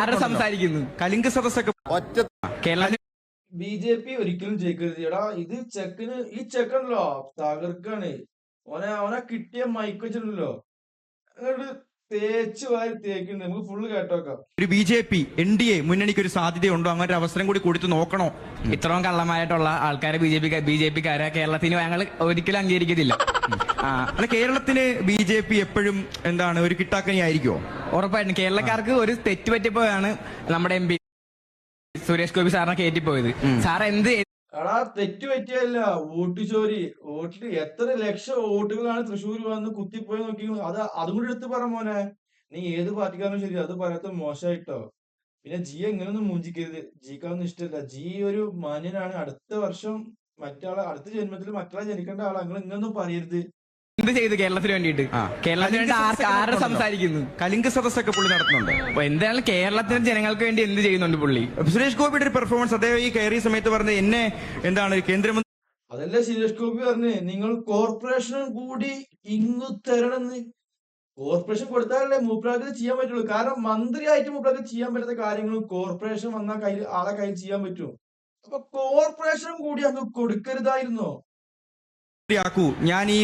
ആരുടെ സംസാരിക്കുന്നു കലിംഗ സദസ്സൊക്കെ ഒറ്റ കേരളത്തിൽ ബി ജെ പി ഒരിക്കലും ജയിക്കരുത്. എടാ ഇത് ചെക്കന് ഈ ചെക്കനല്ലോ തകർക്കാണ്. ഓനെ ഓനെ കിട്ടിയ മൈക്ക് വെച്ചിട്ടുണ്ടല്ലോ. അങ്ങോട്ട് തേച്ച് വാരി തേക്കുന്നുണ്ട് നമുക്ക് ഫുള്ള് കേട്ടോക്കാം ഒരു B J P N D A മുന്നണിക്ക് ഒരു സാധ്യതയുണ്ടോ? അങ്ങനെ ഒരു അവസരം കൂടി കൊടുത്തു നോക്കണോ? ഇത്രയും കള്ളമായിട്ടുള്ള ആൾക്കാരെ B J P B J പിക്കാരെ കേരളത്തിന് ഞങ്ങൾ ഒരിക്കലും അംഗീകരിക്കത്തില്ല. അല്ല കേരളത്തിന് ബി ജെ പി എപ്പോഴും എന്താണ് ഒരു കിട്ടാക്കനി ആയിരിക്കുമോ ഉറപ്പായിട്ടും. കേരളക്കാർക്ക് ഒരു തെറ്റ് പറ്റിപ്പോയാണ് നമ്മുടെ എം പി സുരേഷ് ഗോപി സാറിനെ കയറ്റിപ്പോയത് സാർ എന്ത് എടാ തെറ്റ് പറ്റിയല്ല വോട്ട് ചോരി വോട്ടിൽ എത്ര ലക്ഷം വോട്ടുകളാണ് തൃശ്ശൂർ വന്ന് കുത്തിപ്പോയി നോക്കി. അത് അതും കൂടി എടുത്ത് പറ മോനെ. നീ ഏത് പാർട്ടിക്കാരനും ശരി അത് പറയാത്ത മോശമായിട്ടോ പിന്നെ ജി എങ്ങനെയൊന്നും മൂഞ്ചിക്കരുത്. ജിക്കാതൊന്നും ഇഷ്ടമല്ല ജി ഒരു മാന്യനാണ്. അടുത്ത വർഷം മറ്റാളെ അടുത്ത ജന്മത്തിൽ മറ്റാളെ ജനിക്കേണ്ട ആളാ നിങ്ങൾ ഇങ്ങനൊന്നും പറയരുത്. എന്ത് ചെയ്തു കേരളത്തിന് വേണ്ടിയിട്ട്. കേരളത്തിന് വേണ്ടി ആർക്ക് ആരുടെ സംസാരിക്കുന്നു? കലിംഗ സദസ്സൊക്കെ പുള്ളി നടത്തുന്നുണ്ട്? അപ്പൊ എന്തായാലും കേരളത്തിലെ ജനങ്ങൾക്ക് വേണ്ടി എന്ത് ചെയ്യുന്നുണ്ട് പുള്ളി? സുരേഷ് ഗോപിയുടെ ഒരു പെർഫോമൻസ് അദ്ദേഹം ഈ കയറിയ സമയത്ത് പറഞ്ഞ എന്നെ എന്താണ് കേന്ദ്രമന്ത്രി അതല്ല സുരേഷ് ഗോപി പറഞ്ഞ്? നിങ്ങൾ കോർപ്പറേഷനും കൂടി ഇങ്ങു തരണമെന്ന് കോർപ്പറേഷൻ കൊടുത്താലല്ലേ മൂപ്പരാൾക്ക് ചെയ്യാൻ പറ്റുള്ളൂ. കാരണം മന്ത്രിയായിട്ട് മൂപ്പരാൾക്ക് ചെയ്യാൻ പറ്റാത്ത കാര്യങ്ങളും കോർപ്പറേഷൻ വന്നാൽ കയ്യിൽ ആളെ കയ്യിൽ ചെയ്യാൻ പറ്റും. അപ്പൊ കോർപ്പറേഷനും കൂടി അങ്ങ് കൊടുക്കരുതായിരുന്നോ. ഞാൻ ഈ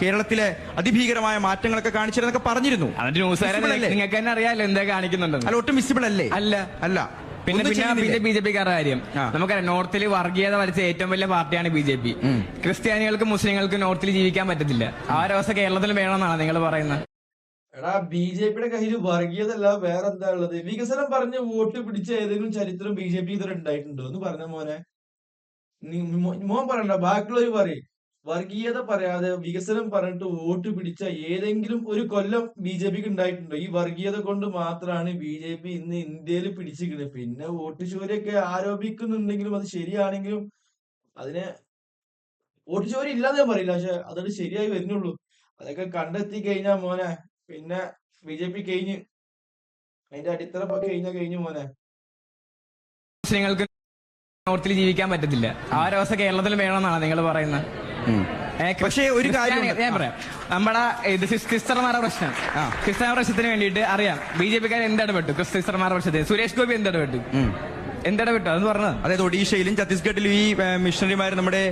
കേരളത്തിലെ അതിഭീകരമായ മാറ്റങ്ങളൊക്കെ കാണിച്ചിരുന്നൊക്കെ പറഞ്ഞിരുന്നു. അതിന്റെ ന്യൂസ്? നിങ്ങൾക്ക് തന്നെ അറിയാലോ എന്താ കാണിക്കുന്നുണ്ടെന്ന്. അല്ല ഒട്ടും വിസിബിൾ അല്ലേ? അല്ല. അല്ല. പിന്നെ പിന്നെ ബി ജെ പിക്കാരുടെ കാര്യം. നമുക്കറിയാം നോർത്തിൽ വർഗീയത വലിച്ച ഏറ്റവും വലിയ പാർട്ടിയാണ് ബി ജെ പി. ക്രിസ്ത്യാനികൾക്കും മുസ്ലിങ്ങൾക്കും നോർത്തിൽ ജീവിക്കാൻ പറ്റത്തില്ല. ആ ഒരു അവസ്ഥ കേരളത്തിൽ വേണമെന്നാണ് നിങ്ങൾ പറയുന്നത്. എടാ ബി ജെ പിയുടെ കയ്യിൽ വർഗീയതല്ല വേറെ എന്താ ഉള്ളത്? വികസനം പറഞ്ഞ് വോട്ട് പിടിച്ച ഏതെങ്കിലും ചരിത്രം ബി ജെ പി ഇതുവരെ ഉണ്ടായിട്ടുണ്ടോ? എന്ന് പറഞ്ഞ മോനെ. മോൻ പറയണ്ട ബാക്കിയുള്ളവർ പറയും. വർഗീയത പറയാതെ വികസനം പറഞ്ഞിട്ട് വോട്ട് പിടിച്ച ഏതെങ്കിലും ഒരു കൊല്ലം ബി ജെ പിക്ക് ഉണ്ടായിട്ടുണ്ടോ? ഈ വർഗീയത കൊണ്ട് മാത്രമാണ് ബി ജെ പി ഇന്ന് ഇന്ത്യയിൽ പിടിച്ചിരിക്കുന്നത് പിന്നെ വോട്ട് ചോരിയൊക്കെ ആരോപിക്കുന്നുണ്ടെങ്കിലും അത് ശരിയാണെങ്കിലും അതിനെ വോട്ട് ചോര ഇല്ലാന്ന് ഞാൻ പറയില്ല പക്ഷെ അതൊരു ശരിയായി വരുന്നുള്ളൂ. അതൊക്കെ കണ്ടെത്തി കഴിഞ്ഞാ മോനെ. പിന്നെ ബി ജെ പി കഴിഞ്ഞ് അതിന്റെ അടിത്തറ കഴിഞ്ഞ കഴിഞ്ഞു മോനെ. മുസ്ലിങ്ങൾക്ക് നോർത്തിൽ ജീവിക്കാൻ പറ്റത്തില്ല. ആ ഒരു അവസ്ഥ കേരളത്തിൽ വേണമെന്നാണ് നിങ്ങൾ പറയുന്നത്. പക്ഷേ ഒരു കാര്യം ഞാൻ പറയാം. നമ്മുടെ ഇത് ക്രിസ്തർമാരുടെ പ്രശ്നം. ക്രിസ്തമാരുടെ പ്രശ്നത്തിന് വേണ്ടിയിട്ട് അറിയാം. ബി ജെ പിക്കാർ എന്തിടപെട്ടു ക്രിസ്ത്യന്മാരുടെ പ്രശ്നത്തിന്. സുരേഷ് ഗോപി എന്തിടപെട്ടു ഉം. എന്തിടപെട്ടു അതെന്ന് പറഞ്ഞത് അതായത് ഒഡീഷയിലും ഛത്തീസ്ഗഡിലും ഈ മിഷണറിമാർ നമ്മുടെ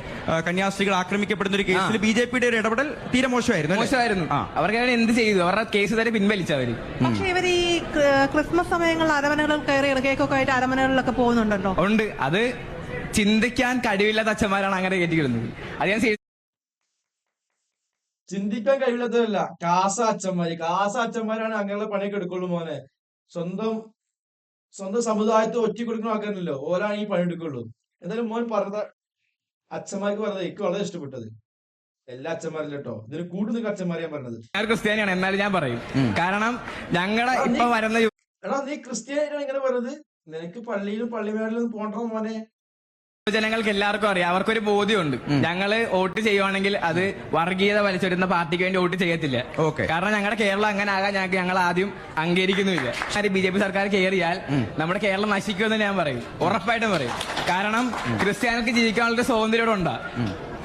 കന്യാസ്ത്രീകൾ ആക്രമിക്കപ്പെടുന്ന ഒരു കേസിൽ ബി ജെ പിയുടെ ഒരു ഇടപെടൽ തീരെ മോശമായിരുന്നു? മോശമായിരുന്നു. അവർക്ക് എന്ത് ചെയ്തു? അവരുടെ കേസ് തന്നെ പിൻവലിച്ചവര് പക്ഷെ ഇവർ ഈ ക്രിസ്മസ് സമയങ്ങളിൽ അരമനകളിൽ കയറി കേക്കൊക്കെ ആയിട്ട് അരമനകളിലൊക്കെ പോകുന്നുണ്ടല്ലോ. ഉണ്ട്. അത് ചിന്തിക്കാൻ കഴിവില്ലാത്ത അച്ഛന്മാരാണ് അങ്ങനെ കയറ്റിക്കിടുന്നത് അത് ഞാൻ ചിന്തിക്കാൻ കഴിവില്ലാത്തതല്ല. കാസ അച്ഛന്മാര്. കാസ അച്ഛന്മാരാണ് അങ്ങനെയുള്ള പണിയൊക്കെ എടുക്കുള്ളൂ മോനെ. സ്വന്തം സ്വന്തം സമുദായത്തെ ഒറ്റ കൊടുക്കുന്ന ആൾക്കാരല്ലോ ഓരാണ് ഈ പണി എടുക്കുള്ളൂ. എന്തായാലും മോൻ പറഞ്ഞ അച്ഛന്മാർക്ക് പറഞ്ഞത് എനിക്ക് വളരെ ഇഷ്ടപ്പെട്ടത്. എല്ലാ അച്ഛന്മാരിലും കേട്ടോ ഇതിന് കൂടുതൽ അച്ഛന്മാരെ ഞാൻ പറഞ്ഞത്. ഞാൻ ക്രിസ്ത്യാനിയാണ് എന്നാലും ഞാൻ പറയും. കാരണം ഞങ്ങളെ ഇപ്പൊ വരുന്ന എടാ നീ ക്രിസ്ത്യാനിയാണ് ഇങ്ങനെ പറഞ്ഞത്. നിനക്ക് പള്ളിയിലും പള്ളിമേളിലും പോണ്ടോ മോനെ. ജനങ്ങൾക്ക് എല്ലാവർക്കും അറിയാം. അവർക്കൊരു ബോധ്യമുണ്ട്. ഞങ്ങൾ വോട്ട് ചെയ്യുവാണെങ്കിൽ അത് വർഗീയത വലിച്ചെടുക്കുന്ന പാർട്ടിക്ക് വേണ്ടി വോട്ട് ചെയ്യത്തില്ല. ഓക്കെ. കാരണം ഞങ്ങളുടെ കേരളം അങ്ങനെ ആകാൻ ഞങ്ങൾക്ക് ഞങ്ങൾ ആദ്യം അംഗീകരിക്കുന്നുമില്ല. ബി ജെ പി സർക്കാർ കയറിയാൽ നമ്മുടെ കേരളം നശിക്കുമെന്ന് ഞാൻ പറയും. ഉറപ്പായിട്ടും പറയും. കാരണം ക്രിസ്ത്യാനികൾക്ക് ജീവിക്കാനുള്ള സ്വാതന്ത്ര്യം ഉണ്ടാ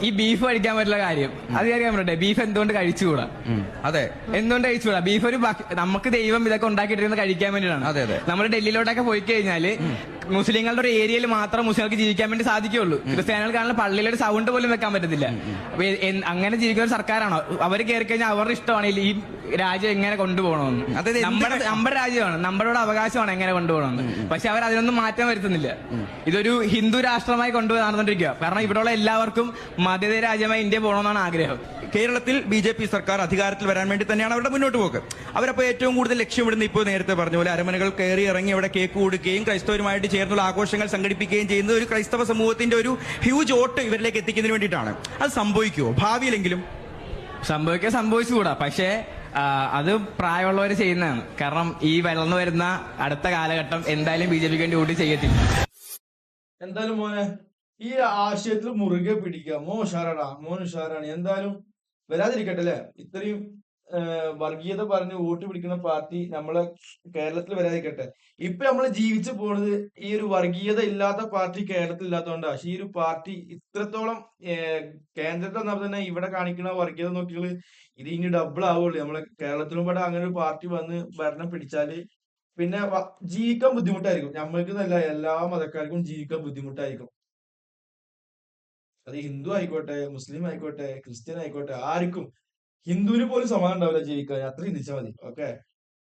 ഈ ബീഫ് കഴിക്കാൻ പറ്റുള്ള കാര്യം. അത് കാര്യം പറഞ്ഞെ ബീഫ് എന്തുകൊണ്ട് കഴിച്ചുകൂടാ? അതെ. എന്തുകൊണ്ട് കഴിച്ചുകൂടാ? ബീഫ് ഒരു നമുക്ക് ദൈവം ഇതൊക്കെ ഉണ്ടാക്കിയിട്ടിരുന്നത് കഴിക്കാൻ വേണ്ടിയിട്ടാണ്. അതെ, അതെ. നമ്മൾ ഡൽഹിയിലോട്ടൊക്കെ പോയി കഴിഞ്ഞാൽ മുസ്ലിങ്ങളുടെ ഒരു ഏരിയയിൽ മാത്രം മുസ്ലിങ്ങൾക്ക് ജീവിക്കാൻ വേണ്ടി സാധിക്കുള്ളൂ ക്രിസ്ത്യാനികൾക്കാണെങ്കിൽ പള്ളിയിൽ ഒരു സൗണ്ട് പോലും വെക്കാൻ പറ്റത്തില്ല. അപ്പൊ എ- അങ്ങനെ ജീവിക്കുന്ന ഒരു സർക്കാരാണോ? അവർ കയറി കഴിഞ്ഞാൽ അവരുടെ ഇഷ്ടമാണ് ഈ- ഈ രാജ്യം എങ്ങനെ കൊണ്ടുപോകണമെന്ന്. എന്ത് നമ്മുടെ നമ്മുടെ രാജ്യമാണ്. നമ്മുടെ ഇവിടെ അവകാശമാണ് എങ്ങനെ കൊണ്ടുപോകണമെന്ന്. പക്ഷെ അവർ അതിനൊന്നും മാറ്റം വരുത്തുന്നില്ല. ഇതൊരു ഹിന്ദു രാഷ്ട്രമായി കൊണ്ടുപോയി നടന്നുകൊണ്ടിരിക്കുക കാരണം ഇവിടെയുള്ള എല്ലാവർക്കും മതേതര രാജ്യമായി ഇന്ത്യ പോകണമെന്നാണ് ആഗ്രഹം. കേരളത്തിൽ ബി ജെ പി സർക്കാർ അധികാരത്തിൽ വരാൻ വേണ്ടി തന്നെയാണ് അവരുടെ മുന്നോട്ട് പോക്ക്. അവരപ്പോൾ ഏറ്റവും കൂടുതൽ ലക്ഷ്യം ലക്ഷ്യമിടുന്ന ഇപ്പോൾ നേരത്തെ പറഞ്ഞ പോലെ അരമനകൾ കയറി ഇറങ്ങി അവിടെ കേക്ക് കൊടുക്കുകയും ക്രൈസ്തവരുമായിട്ട് ചേർന്നുള്ള ആഘോഷങ്ങൾ സംഘടിപ്പിക്കുകയും ചെയ്യുന്ന ഒരു ക്രൈസ്തവ സമൂഹത്തിന്റെ ഒരു ഹ്യൂജ് വോട്ട് ഇവരിലേക്ക് എത്തിക്കുന്നതിന് വേണ്ടിയിട്ടാണ്. അത് സംഭവിക്കുമോ ഭാവിയിലെങ്കിലും? സംഭവിക്കാൻ സംഭവിച്ചുകൂടാ. പക്ഷേ അത് പ്രായമുള്ളവർ ചെയ്യുന്നതാണ്. കാരണം ഈ വളർന്നു വരുന്ന അടുത്ത കാലഘട്ടം എന്തായാലും ബി ജെ പിക്ക് വേണ്ടി വോട്ട് ചെയ്യത്തില്ല. എന്തായാലും മോനെ ഈ ആശയത്തിൽ മുറുകെ പിടിക്കുക മോൻ ഉഷാറാടാ മോൻ ഉഷാറാണ് എന്തായാലും വരാതിരിക്കട്ടെ അല്ലെ? ഇത്രയും വർഗീയത പറഞ്ഞ് വോട്ട് പിടിക്കുന്ന പാർട്ടി നമ്മളെ കേരളത്തിൽ വരാതിരിക്കട്ടെ. ഇപ്പൊ നമ്മൾ ജീവിച്ചു പോണത് ഈ ഒരു വർഗീയത ഇല്ലാത്ത പാർട്ടി കേരളത്തിൽ ഇല്ലാത്തതുകൊണ്ടാണ് പക്ഷെ ഈ ഒരു പാർട്ടി ഇത്രത്തോളം കേന്ദ്രത്തെ നമ്മൾ തന്നെ ഇവിടെ കാണിക്കുന്ന വർഗീയത നോക്കിയാൽ ഇത് ഇനി ഡബിൾ ആവുള്ളൂ. നമ്മളെ കേരളത്തിലും ഇവിടെ അങ്ങനെ ഒരു പാർട്ടി വന്ന് ഭരണം പിടിച്ചാൽ പിന്നെ ജീവിക്കാൻ ബുദ്ധിമുട്ടായിരിക്കും. നമ്മൾക്ക് എല്ലാ മതക്കാർക്കും ജീവിക്കാൻ ബുദ്ധിമുട്ടായിരിക്കും. അത് ഹിന്ദു ആയിക്കോട്ടെ മുസ്ലിം ആയിക്കോട്ടെ ക്രിസ്ത്യൻ ആയിക്കോട്ടെ ആർക്കും ഹിന്ദുവിന് പോലും സമാധാനം ഉണ്ടാവില്ല ജീവിക്കാൻ. അത്ര ചിന്തിച്ചാൽ മതി. ഓക്കെ